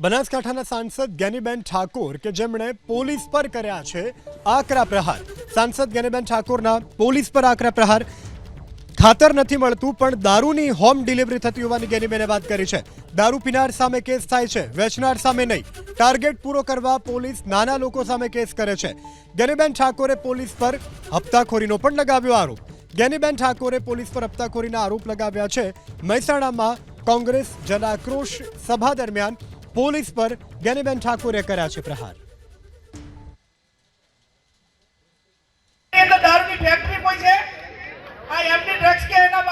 બનાસકાંઠાના સાંસદ જ્ઞાનીબેન ઠાકોર કે જેમણે પોલીસ પર કર્યા છે આકરા પ્રહાર. સાંસદ જ્ઞાનીબેન ઠાકોરના પોલીસ પર આકરા પ્રહાર. ખાતર નથી મળતું, પણ દારૂની હોમ ડિલિવરી થતી હોવાની જ્ઞાનીબેને વાત કરી છે. દારૂ પીનાર સામે કેસ થાય છે, વેચનાર સામે નહીં. ટાર્ગેટ પૂરો કરવા પોલીસ નાના લોકો સામે કેસ કરે છે. જ્ઞાનીબેન ઠાકોરે પોલીસ પર હપ્તાખોરીનો પણ લગાવ્યો આરોપ. જ્ઞાનીબેન ઠાકોરે પોલીસ પર હપ્તાખોરીના આરોપ લગાવ્યા છે. મહેસાણામાં કોંગ્રેસ જનાક્રોશ સભા દરમિયાન પોલીસ પર જ્ઞાનીબેન ઠાકોરે કર્યા છે પ્રહાર. ફેક્ટરી કે એના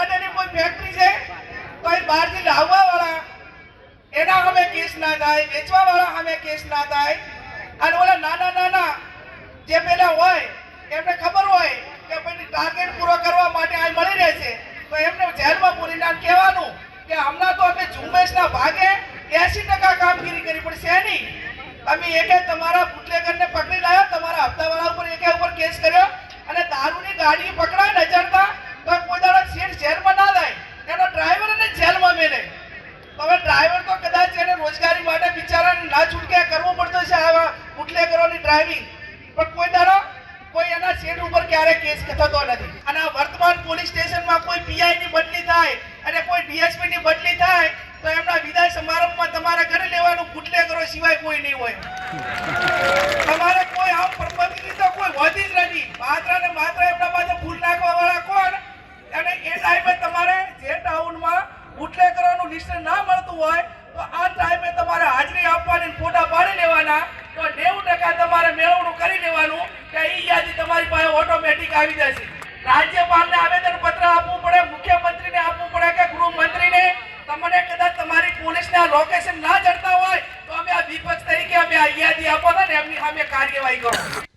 તો એ બહારથી ના થાય અને ઓલા નાના નાના જે પેલા હોય, એમને ખબર હોય કે ટાર્ગેટ પૂરો કરવા માટે આ મળી રહેશે તો એમને જેલમાં આમ કહેવાનું કે હમણાં તો અમે ઝુંબેશના ભાગે એસી ટકા કામગીરી કરી પણ શેની તમે એકે તમારા બુટલેગરને પકડી લાવ્યા તમારા હપ્તાવાળા ઉપર એકે ઉપર કેસ કર્યો અને દારૂની ગાડી પકડાય ને અજાણતા, તો કોઈ દાડો સીટ જેલમાં ના થાય એનો ડ્રાઈવર અને જેલમાં મેલે. હવે ડ્રાઈવર તો કદાચ એને રોજગારી માટે બિચારાને ના છૂટકે કરવું પડતો છે આવા બુટલેગરોની ડ્રાઇવિંગ પણ કોઈ દાડો કોઈ એના સીટ ઉપર ક્યારે કેસ થતો નથી. અને આ વર્તમાન પોલીસ સ્ટેશનમાં કોઈ પીઆઈની બદલી થાય અને કોઈ ડીએસપીની બદલી થાય સમારંભમાં તમારે ઘરે લેવાનું બુટલેગરો સિવાય કોઈ નહીં હોય. તમારે કોઈ આમ પબ્લિકની તો કોઈ હોતી જ નથી. માત્ર ને માત્ર એમના પાસે ફૂલ નાખવા વાળા કોણ? અને એ ટાઈમે તમારે જે ટાઉનમાં બુટલેગરોનું લિસ્ટ ના મળતું હોય, તો આ ટાઈમે તમારે હાજરી આપવાની ફોટા પાડી લેવાના. તો નેવું ટકા તમારે મેળવણું કરી લેવાનું કે એ યાદી તમારી પાસે ઓટોમેટિક આવી જશે. રાજ્યપાલને આવેદન પત્ર આપવું પડે, મુખ્યમંત્રીને આપવું પડે કે ગૃહમંત્રીને તમને કદાચ તમારી પોલીસના લોકેશન ના જડતા હોય, તો અમે આ વિપક્ષ તરીકે અમે અહીંયાથી આપો ને, એમની સામે કાર્યવાહી કરો.